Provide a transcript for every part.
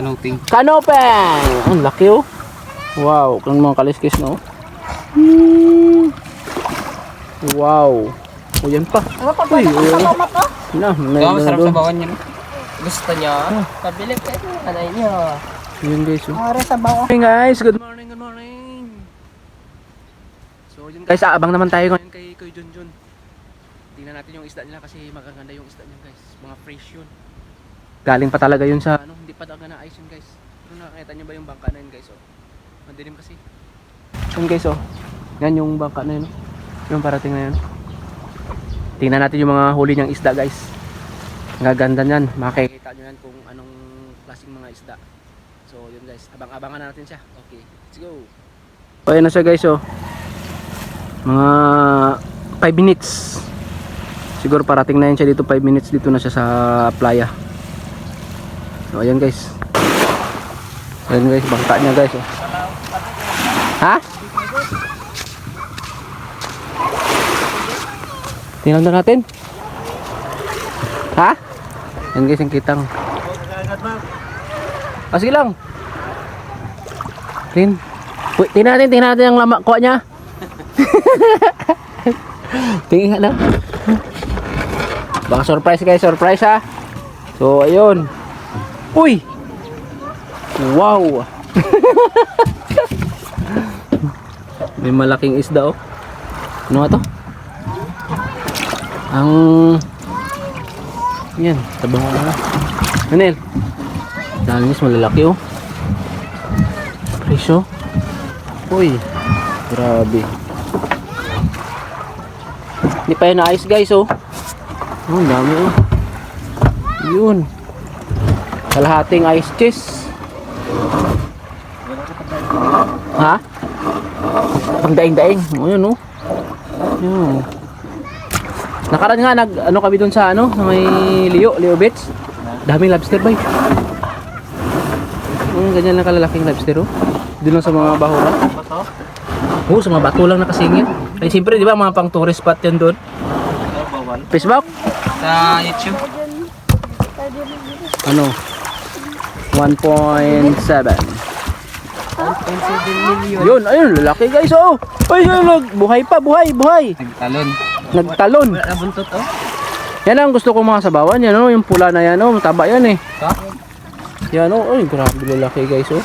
Kanoping. Kanopeng! Ang laki oh. Wow, kung mga kaliskis no. Hmm. Wow. O yan pa. Ano pa ba? Uy, Ano uy. pa ba? Na, may ano masarap doon. sa bawan yun. Gusto niya? Pabili ka ito. Anay niyo. Yun guys oh. Ang sa bawa. Hey guys, good morning, good morning. So yun guys, aabang naman tayo ngayon kay Kuya Junjun. Tingnan natin yung isda nila kasi magaganda yung isda niya guys. Mga fresh yun. Galing pa talaga yun sa ano, hindi pa talaga na ice yun guys. Pero nakakita niyo ba yung bangka na yun guys oh. Madilim kasi. Yun guys oh. Yan yung bangka na yun. oh. Yung parating na yun. Tingnan natin yung mga huli niyang isda guys. Ang gaganda niyan. Makikita niyo yan kung anong klaseng mga isda. So yun guys, abang-abangan na natin siya. Okay, let's go. So ayan na siya guys oh. Mga 5 minutes. Siguro parating na yan siya dito 5 minutes dito na siya sa playa. So ayan guys. Ayan guys, bangka niya guys oh. Ha? Tingnan na natin. Ha? Ayan guys, yung kitang. Ah, sige lang. Tin. Uy, tingnan natin, tingnan natin ang lama kuha niya. tingnan lang. Baka surprise guys, surprise ha. So, ayun. Uy! Wow! May malaking isda oh. Ano to? Ang... Yan, tabang na. Manel. Mas malalaki oh. Presyo. Uy. Grabe. Hindi pa yun ayos guys oh. Oh, dami oh. Yun. Kalahating ice chest. Ha? Pang daing-daing. Oh, yun oh. Yun. Nakaraan nga nag ano kami doon sa ano, sa may Leo, Leo Beach. Daming lobster bay. Mm, ganyan lang kalalaking lobster oh. Doon lang sa mga bahura. Oo, sa mga bato lang nakasingit. Ay, siyempre, di ba, mga pang tourist spot yan doon. Facebook? Sa YouTube. Ano? 1.7. 1.7 million. Yun, ayun, lalaki guys, oh. Ay, yun, nag- buhay pa, buhay, buhay. Nagtalon. Nagtalon. Wala buntot oh. Yan ang gusto ko mga sabawan, yan, oh, yung pula na yan, oh, mataba yan, eh. Ha? Yan, oh, ay, grabe lalaki guys, oh.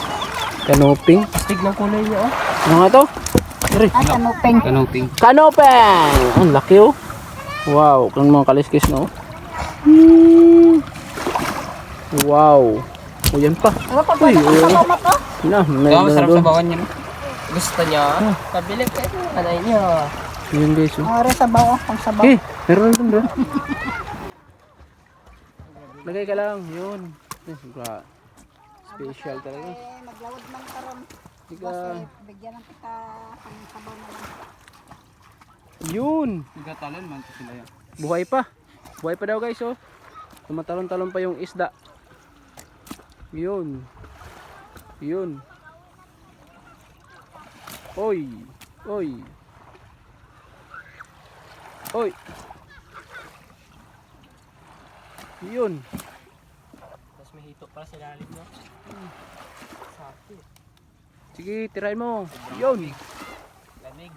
Canoping. Astig ng kulay niya oh. Ano nga to? Sorry. Ah, kanupeng. Kanoping. Canopeng! Ang laki, oh. Wow, kung mga kaliskis, no? Hmm. Wow. O, yan pa. Ano pa ba? Uy, Ano uy. pa ba to? Na, may masarap doon. sa bawan yun. Gusto niya? Pabili ka ito. Anay niyo. Yun guys, oh. Ang sa bawa. Pang sa. Eh, meron doon doon. Lagay ka lang, yun. Eh, gra- Special talaga. Eh, maglawad ng karon. Tika, bigyan ng kita ang sabaw na lang. yun. Nagtalon man sila yan. Buhay pa. Buhay pa daw guys, oh. Tumatalon-talon pa yung isda. Yun. Yun. Oy. Oy. Oy. Yun. Tapos may hito para sa lalim no? Sakit. Sige, tirahin mo. Yun. Lamig.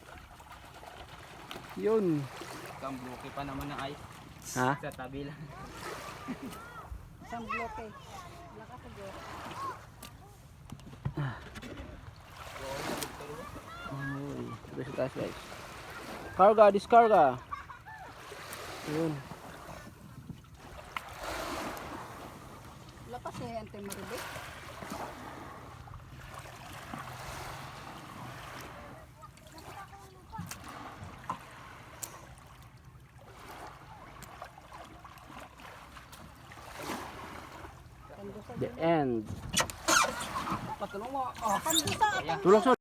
Yun. Kambuki pa naman ng ice. Ha? Sa tabi lang. Isang bloke. Wala ka sa bloke. Uy, sabi sa taas guys. Karga, diskarga. Yun. Wala pa si Ante Maribek. The end. Patulong mo. Oh, pandusa. Tulong sa